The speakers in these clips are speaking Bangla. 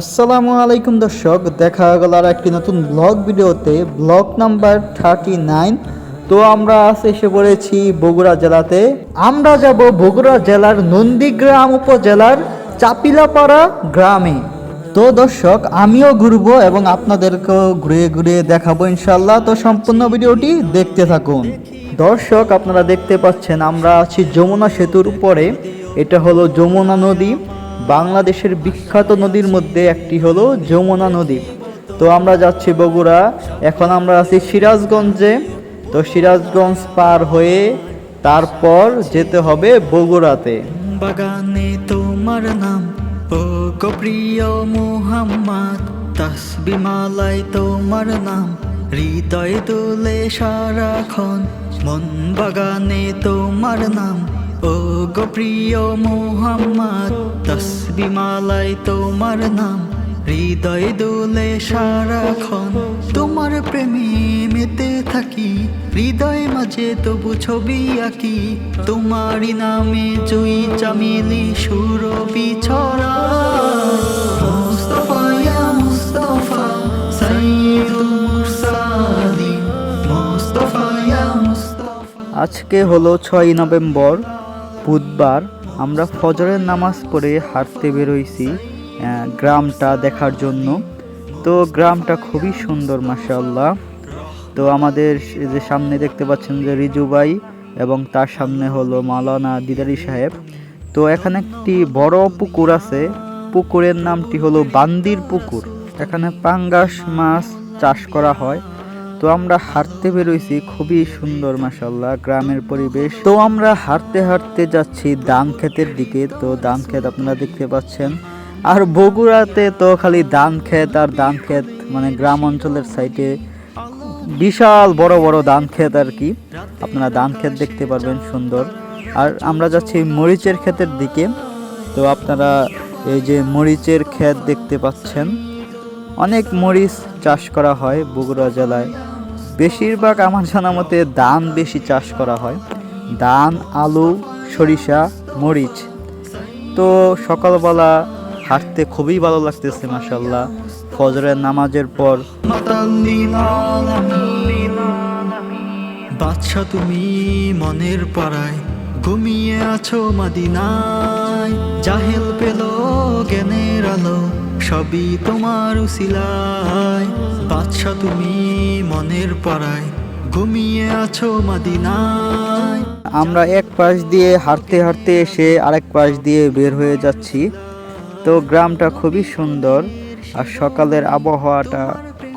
আসসালামু আলাইকুম দর্শক, দেখা গেল আর একটি নতুন ব্লগ ভিডিওতে। ব্লগ নাম্বার থার্টি নাইন তো আমরা আজ এসে পড়েছি বগুড়া জেলাতে। আমরা যাব বগুড়া জেলার নন্দীগ্রাম উপজেলার চাপিলাপাড়া গ্রামে। তো দর্শক, আমিও ঘুরবো এবং আপনাদেরকেও ঘুরে ঘুরে দেখাবো ইনশাল্লাহ তো সম্পূর্ণ ভিডিওটি দেখতে থাকুন। দর্শক, আপনারা দেখতে পাচ্ছেন, আমরা আছি যমুনা সেতুর উপরে। এটা হলো যমুনা নদী। বাংলাদেশের বিখ্যাত নদীর মধ্যে একটি হলো যমুনা নদী। তো আমরা যাচ্ছি বগুড়া, এখন আমরা আছি সিরাজগঞ্জে। তো সিরাজগঞ্জ পার হয়ে তারপর যেতে হবে বগুড়াতে। বাগানে তোমার নাম, ও প্রিয় মোহাম্মদ। তসবি মালাই তোমার নাম, হৃদয় তুলে সারাক্ষণ। মন বাগানে তোমার নাম ও গো প্রিয় মোহাম্মদ, তসবি মালাই তোমার নাম, হৃদয় দোলে সারাক্ষণ। তোমার প্রেমে মেতে থাকি, হৃদয় মাঝে তবু ছবি আঁকি। তোমারই নামে জুই চামেলি সুরবি ছড়া। আজকে হলো ছয় নভেম্বর। বুধবার আমরা ফজরের নামাজ পড়ে হাঁটতে বেরোইছি গ্রামটা দেখার জন্য। তো গ্রামটা খুবই সুন্দর, মাশাআল্লাহ। তো আমাদের যে সামনে দেখতে পাচ্ছেন যে রিজু ভাই এবং তার সামনে হলো মালানা দিদারি সাহেব। তো এখানে একটি বড় পুকুর আছে। পুকুরের নামটি হলো বান্দির পুকুর। এখানে পাঙ্গাস মাছ চাষ করা হয়। তো আমরা হাঁটতে বেরোইছি, খুবই সুন্দর মাসাল্লাহ গ্রামের পরিবেশ। তো আমরা হাঁটতে হাঁটতে যাচ্ছি ধান ক্ষেতের দিকে, তো ধান ক্ষেত আপনারা দেখতে পাচ্ছেন। আর বগুড়াতে তো খালি ধান ক্ষেত আর ধান ক্ষেত মানে গ্রাম অঞ্চলের সাইডে বিশাল বড় বড় ধান ক্ষেত আর কি। আপনারা ধান ক্ষেত দেখতে পারবেন, সুন্দর। আর আমরা যাচ্ছি মরিচের ক্ষেতের দিকে, তো আপনারা এই যে মরিচের ক্ষেত দেখতে পাচ্ছেন। অনেক মরিচ চাষ করা হয় বগুড়া জেলায়। বেশিরভাগ আমার জানা মতে ধান বেশি চাষ করা হয়। ধান, আলু, সরিষা, মরিচ। তো সকালবেলা হাঁটতে খুবই ভালো লাগতেছে মাসাল্লাহ ফজরের নামাজের পর বাদশা তুমি মনের পাড়ায় ঘুমিয়ে আছো মাদিনায়। জাহেল পেল জ্ঞানের আলো। সবই তোমার উসিলায়। বাদশা তুমি মনের পাড়ায় ঘুমিয়ে আছো মাদিনায়। আমরা এক পাশ দিয়ে হাঁটতে হাঁটতে এসে আরেক পাশ দিয়ে বের হয়ে যাচ্ছি। তো গ্রামটা খুবই সুন্দর আর সকালের আবহাওয়াটা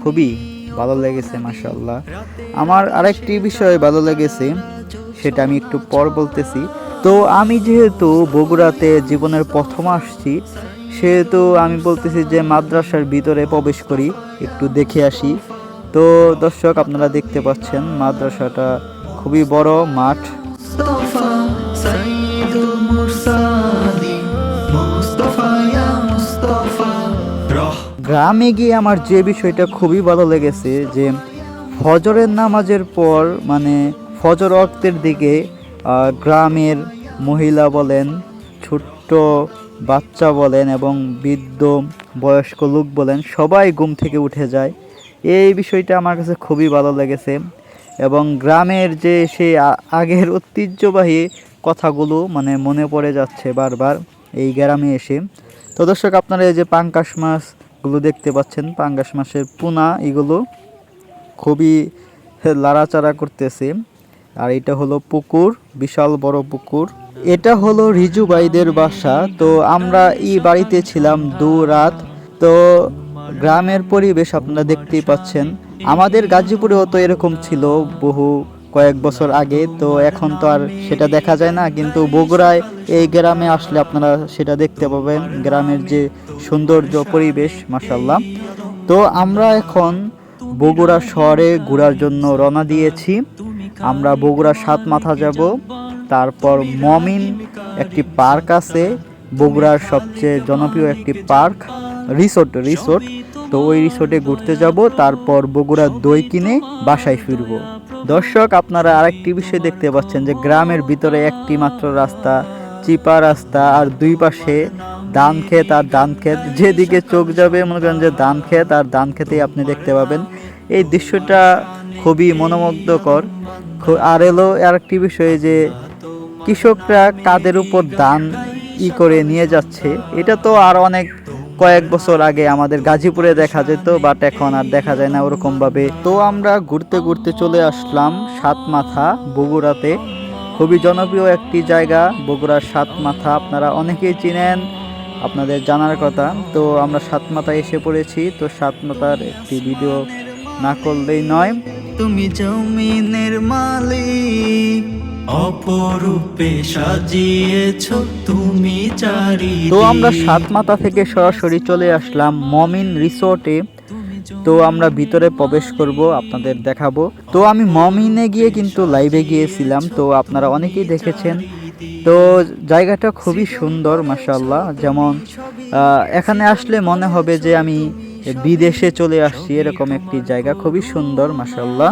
খুবই ভালো লেগেছে মাসাল্লাহ আমার আরেকটি বিষয় ভালো লেগেছে, সেটা আমি একটু পর বলতেছি। তো আমি যেহেতু বগুড়াতে জীবনের প্রথম আসছি সেহেতু আমি বলতেছি যে মাদ্রাসার ভিতরে প্রবেশ করি একটু দেখে আসি। তো দর্শক আপনারা দেখতে পাচ্ছেন মাদ্রাসাটা খুবই বড় মাঠ। গ্রামে গিয়ে আমার যে বিষয়টা খুবই ভালো লেগেছে যে ফজরের নামাজের পর মানে ফজর অক্তের দিকে গ্রামের মহিলা বলেন ছোট্ট বাচ্চা বলেন এবং বৃদ্ধ, বয়স্ক লোক বলেন, সবাই ঘুম থেকে উঠে যায়। এই বিষয়টা আমার কাছে খুবই ভালো লেগেছে এবং গ্রামের যে সেই আগের ঐতিহ্যবাহী কথাগুলো মানে মনে পড়ে যাচ্ছে বারবার এই গ্রামে এসে। তো দর্শক, আপনারা এই যে পাঙ্কাশ মাছগুলো দেখতে পাচ্ছেন পাঙ্কাশ মাছের পোনা, এগুলো খুবই লাড়াচাড়া করতেছে। আর এটা হলো পুকুর, বিশাল বড় পুকুর। এটা হলো রিজু ভাইদের বাসা। তো আমরা এই বাড়িতে ছিলাম দু রাত। তো গ্রামের পরিবেশ আপনারা দেখতেই পাচ্ছেন। আমাদের গাজীপুরেও তো এরকম ছিল বহু কয়েক বছর আগে। তো এখন তো আর সেটা দেখা যায় না। কিন্তু বগুড়ায় এই গ্রামে আসলে আপনারা সেটা দেখতে পাবেন। গ্রামের যে সৌন্দর্য, পরিবেশ মাসাল্লাহ তো আমরা এখন বগুড়া শহরে ঘোরার জন্য রওনা দিয়েছি। আমরা বগুড়া সাত মাথা যাব। তারপর মমিন একটি পার্ক আছে, বগুড়ার সবচেয়ে জনপ্রিয় একটি পার্ক, রিসোর্ট রিসোর্ট। তো ওই রিসোর্টে ঘুরতে যাব, তারপর বগুড়ার দই কিনে বাসায় ফিরব। দর্শক, আপনারা আরেকটি বিষয় দেখতে পাচ্ছেন যে গ্রামের ভিতরে একটি মাত্র রাস্তা, চিপা রাস্তা, আর দুই পাশে ধান ক্ষেত আর ধান ক্ষেত। যেদিকে চোখ যাবে, মনে করেন যে ধান ক্ষেত, আর ধান খেতেই আপনি দেখতে পাবেন। এই দৃশ্যটা খুবই মনোমুগ্ধকর। আর এলো আরেকটি বিষয় যে কৃষকরা কাদের উপর দান ই করে নিয়ে যাচ্ছে। এটা তো আর অনেক কয়েক বছর আগে আমাদের গাজীপুরে দেখা যেত বাট এখন আর দেখা যায় না ওরকম ভাবে তো আমরা ঘুরতে ঘুরতে চলে আসলাম সাত মাথা বগুড়াতে। খুবই জনপ্রিয় একটি জায়গা, বগুড়ার সাত মাথা আপনারা অনেকেই চিনেন, আপনাদের জানার কথা। তো আমরা সাত মাথায় এসে পড়েছি, তো সাত মাথার একটি ভিডিও না করলেই নয়। তুমি জমিনের মালিক। অপরূপে সাজিয়েছ তুমি চারি তো আমরা সাত মাথা থেকে সরাসরি চলে আসলাম মমিন রিসোর্টে। তো আমরা ভিতরে প্রবেশ করব, আপনাদের দেখাবো। তো আমি মমিনে গিয়ে কিন্তু লাইভে গিয়েছিলাম, তো আপনারা অনেকেই দেখেছেন। তো জায়গাটা খুবই সুন্দর মাসাল্লাহ যেমন এখানে আসলে মনে হবে যে আমি বিদেশে চলে আসছি, এরকম একটি জায়গা। খুবই সুন্দর মাসাল্লাহ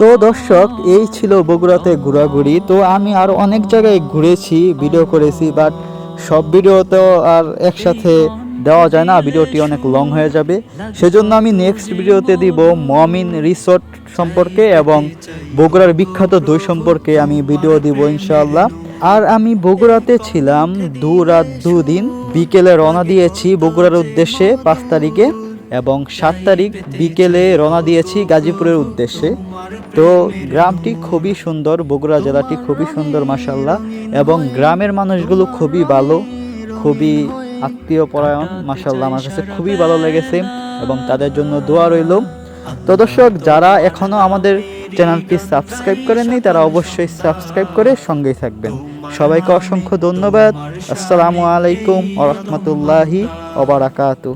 তো দর্শক, এই ছিল বগুড়াতে ঘোরাঘুরি। তো আমি আর অনেক জায়গায় ঘুরেছি ভিডিও করেছি বাট সব ভিডিও তো আর একসাথে দেওয়া যায় না ভিডিওটি অনেক লং হয়ে যাবে। সেজন্য আমি নেক্সট ভিডিওতে দিব মমিন রিসোর্ট সম্পর্কে এবং বগুড়ার বিখ্যাত দই সম্পর্কে আমি ভিডিও দিব, ইনশাআল্লাহ। আর আমি বগুড়াতে ছিলাম দু রাত, দুদিন। বিকেলে রওনা দিয়েছি বগুড়ার উদ্দেশ্যে পাঁচ তারিখে। এবং সাত তারিখ বিকেলে রওনা দিয়েছি গাজীপুরের উদ্দেশ্যে। তো গ্রামটি খুবই সুন্দর, বগুড়া জেলাটি খুবই সুন্দর মাসাল্লাহ এবং গ্রামের মানুষগুলো খুবই ভালো, খুবই আত্মীয় পরায়ণ মাসাল্লাহ আমার কাছে খুবই ভালো লেগেছে এবং তাদের জন্য দোয়া রইল। তো দর্শক, যারা এখনও আমাদের চ্যানেলটি সাবস্ক্রাইব করেননি, তারা অবশ্যই সাবস্ক্রাইব করে সঙ্গেই থাকবেন। সবাইকে অসংখ্য ধন্যবাদ। আসসালামু আলাইকুম আ রহমতুল্লাহি ওবারাকাতু